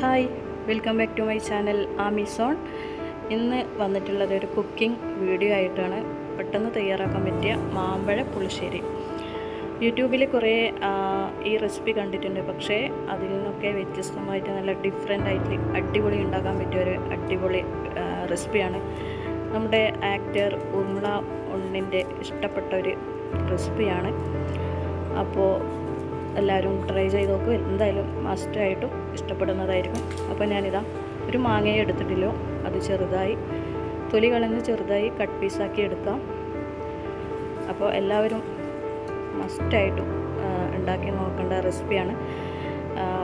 Hi welcome back to my channel ആമിസോൺ. ഇന്ന് വന്നിട്ടുള്ളത് ഒരു കുക്കിംഗ് വീഡിയോ ആയിട്ടാണ്. പെട്ടെന്ന് തയ്യാറാക്കാൻ പറ്റിയ മാമ്പഴ പുളിശ്ശേരി. യൂട്യൂബിൽ കുറേ ഈ റെസിപ്പി കണ്ടിട്ടുണ്ട്. പക്ഷേ അതിൽ നിന്നൊക്കെ വ്യത്യസ്തമായിട്ട് നല്ല ഡിഫറെന്റ് ആയിട്ട് അടിപൊളി ഉണ്ടാക്കാൻ പറ്റിയ ഒരു അടിപൊളി റെസിപ്പിയാണ്. നമ്മുടെ ആക്ടർ ഉർമിള ഉണ്ണിന്റെ ഇഷ്ടപ്പെട്ട ഒരു റെസിപ്പിയാണ്. അപ്പോൾ എല്ലാവരും ട്രൈ ചെയ്ത് നോക്കും. എന്തായാലും മസ്റ്റായിട്ടും ഇഷ്ടപ്പെടുന്നതായിരിക്കും. അപ്പോൾ ഞാനിതാ ഒരു മാങ്ങയെ എടുത്തിട്ടില്ലോ. അത് ചെറുതായി തൊലി കളഞ്ഞ് ചെറുതായി കട്ട് പീസാക്കി എടുക്കാം. അപ്പോൾ എല്ലാവരും മസ്റ്റായിട്ടും ഉണ്ടാക്കി നോക്കേണ്ട റെസിപ്പിയാണ്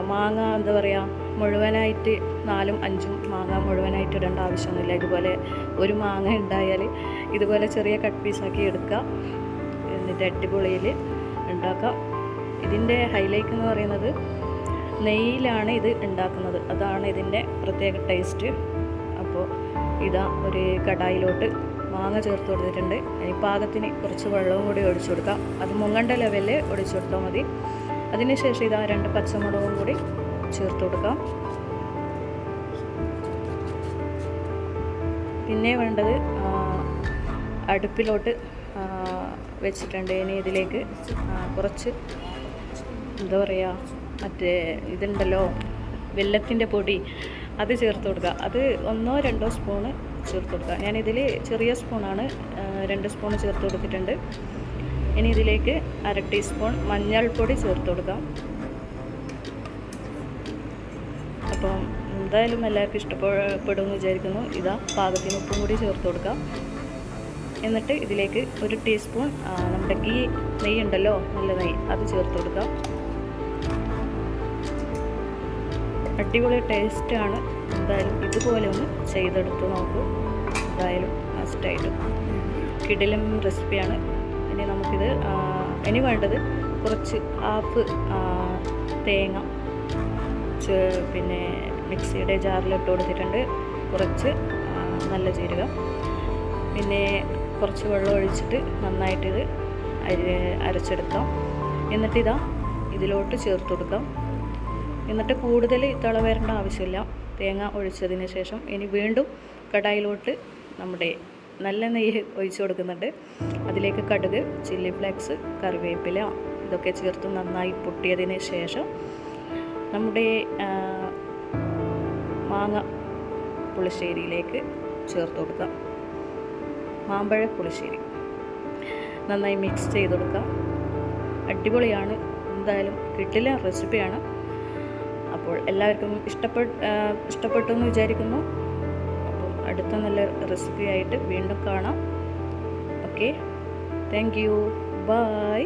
മാങ്ങ എന്താ പറയുക മുഴുവനായിട്ട് നാലും അഞ്ചും മാങ്ങ മുഴുവനായിട്ട് ഇടേണ്ട ആവശ്യമൊന്നുമില്ല. ഇതുപോലെ ഒരു മാങ്ങ ഉണ്ടായാൽ ഇതുപോലെ ചെറിയ കട്ട് പീസാക്കി എടുക്കുക എന്നിട്ട് അടിപൊളിയിൽ ഉണ്ടാക്കാം. ഇതിന്റെ ഹൈലൈറ്റ് എന്ന് പറയുന്നത് നെയ്യിലാണ് ഇത് ഉണ്ടാക്കുന്നത്. അതാണ് ഇതിന്റെ പ്രത്യേക ടേസ്റ്റ് അപ്പോൾ ഇതാ ഒരു കടായിലോട്ട് മാങ്ങ ചേർത്ത് കൊടുത്തിട്ടുണ്ട്. ഇനി പാകത്തിന് കുറച്ച് വെള്ളവും കൂടി ഒഴിച്ചു കൊടുക്കാം. അത് മുങ്ങണ്ട ലെവലിൽ ഒഴിച്ചു കൊടുത്താൽ മതി. അതിനുശേഷം ഇതാ രണ്ട് പച്ചമുളകും കൂടി ചേർത്ത് കൊടുക്കാം. പിന്നെ വേണ്ടത് അടുപ്പിലോട്ട് വെച്ചിട്ടുണ്ട്. ഇനി ഇതിലേക്ക് കുറച്ച് എന്താ പറയുക മറ്റേ ഇതുണ്ടല്ലോ വെല്ലത്തിന്റെ പൊടി അത് ചേർത്ത് കൊടുക്കുക അത് ഒന്നോ രണ്ടോ സ്പൂണ് ചേർത്ത് കൊടുക്കുക ഞാനിതിൽ ചെറിയ സ്പൂണാണ് രണ്ട് സ്പൂൺ ചേർത്ത് കൊടുത്തിട്ടുണ്ട്. ഇനി ഇതിലേക്ക് അര ടീസ്പൂൺ മഞ്ഞൾപ്പൊടി ചേർത്ത് കൊടുക്കാം. അപ്പം എന്തായാലും എല്ലാവർക്കും ഇഷ്ടപ്പെടും എന്ന് വിചാരിക്കുന്നു. ഇതാ പാകത്തിന് ഉപ്പും കൂടി ചേർത്ത് കൊടുക്കാം. എന്നിട്ട് ഇതിലേക്ക് ഒരു ടീസ്പൂൺ നമ്മുടെ ഗീ നെയ്യ് ഉണ്ടല്ലോ നല്ല നെയ്യ് അത് ചേർത്ത് കൊടുക്കാം. അടിപൊളി ടേസ്റ്റാണ് എന്തായാലും ഇതുപോലെ ഒന്ന് ചെയ്തെടുത്ത് നോക്കൂ. എന്തായാലും മസ്റ്റായിട്ടും കിടിലും റെസിപ്പിയാണ് ഇനി നമുക്കിത് ഇനി വേണ്ടത് കുറച്ച് ആപ്പ് തേങ്ങ പിന്നെ മിക്സിയുടെ ജാറിലിട്ട് കൊടുത്തിട്ടുണ്ട്. കുറച്ച് നല്ല ജീരകം. പിന്നെ കുറച്ച് വെള്ളം ഒഴിച്ചിട്ട് നന്നായിട്ടിത് അരി അരച്ചെടുക്കാം. എന്നിട്ടിതാ ഇതിലോട്ട് ചേർത്ത് കൊടുക്കാം. എന്നിട്ട് കൂടുതൽ തിള വരേണ്ട ആവശ്യമില്ല. തേങ്ങ ഒഴിച്ചതിന് ശേഷം ഇനി വീണ്ടും കടായിലോട്ട് നമ്മുടെ നല്ല നെയ്യ് ഒഴിച്ചു കൊടുക്കുന്നുണ്ട്. അതിലേക്ക് കടുക് ചില്ലി ഫ്ലേക്സ് കറിവേപ്പില ഇതൊക്കെ ചേർത്ത് നന്നായി പൊട്ടിയതിന് ശേഷം നമ്മുടെ മാങ്ങ പുളിശ്ശേരിയിലേക്ക് ചേർത്ത് കൊടുക്കാം. മാമ്പഴ പുളിശ്ശേരി നന്നായി മിക്സ് ചെയ്ത് കൊടുക്കാം. അടിപൊളിയാണ്. എന്തായാലും കിട്ടില്ല റെസിപ്പിയാണ് അപ്പോൾ എല്ലാവർക്കും ഇഷ്ടപ്പെട്ട ഇഷ്ടപ്പെട്ടു എന്ന് വിചാരിക്കുന്നു. അപ്പം അടുത്ത നല്ല റെസിപ്പി ആയിട്ട് വീണ്ടും കാണാം. Okay thank you by